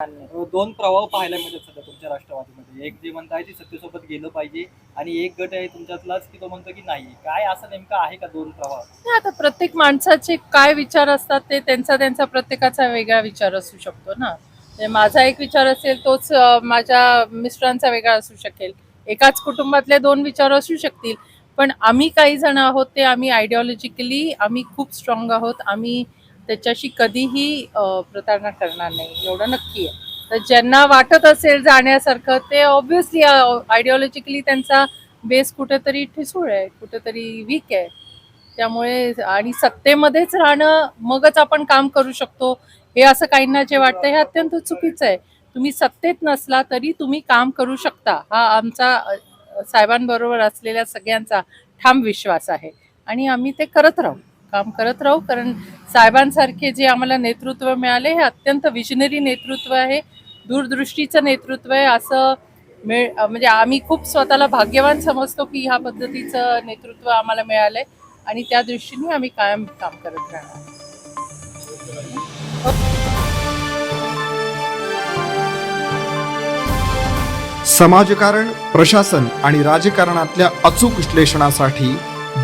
हो, दोन प्रवाह पाहायला मिळतात सध्या तुमच्या राष्ट्रवादीमध्ये. एक जे म्हणताय ते सत्तेसोबत गेलं पाहिजे आणि एक गट आहे तुमच्यातलाच की तो म्हणतो की नाही. काय असं नेमकं आहे का दोन प्रवाह आता प्रत्येक माणसाचे काय विचार असतात ते त्यांचा त्यांचा प्रत्येकाचा वेगळा विचार असू शकतो ना. म्हणजे माझा एक विचार असेल तोच माझ्या मिस्टरांचा वेगळा असू शकेल. एकाच कुटुंबातले दोन विचार असू शकतील. पण आम्ही काही जण आहोत ते आम्ही आयडिओलॉजिकली आम्ही खूप स्ट्रॉंग आहोत. आम्ही त्याच्याशी कधीही प्रतारणा करणार नाही. एवढं नक्की आहे. तर ज्यांना वाटत असेल जाण्यासारखं ते ऑब्व्हियसली आयडिओलॉजिकली त्यांचा बेस कुठेतरी ठिसूळ आहे कुठेतरी वीक आहे. त्यामुळे आणि सत्तेमध्येच राहणं मगच आपण काम करू शकतो. हे असं काहींना जे वाटतं हे अत्यंत चुकीचं आहे. तुम्ही सत्तेत नसला तरी तुम्ही काम करू शकता. हा आमचा साहेबांबरोबर असलेल्या सगळ्यांचा ठाम विश्वास आहे. आणि आम्ही ते करत राहू. काम करत राहू. कारण साहेबांसारखे जे आम्हाला नेतृत्व मिळाले हे अत्यंत विजनरी नेतृत्व आहे. दूरदृष्टीचं नेतृत्व आहे. असं मिळ म्हणजे आम्ही खूप स्वतःला भाग्यवान समजतो की ह्या पद्धतीचं नेतृत्व आम्हाला मिळालंय. आणि त्या दृष्टीने आम्ही कायम काम करत राहणार. समाजकारण प्रशासन आणि राजकारणातल्या अचूक विश्लेषणासाठी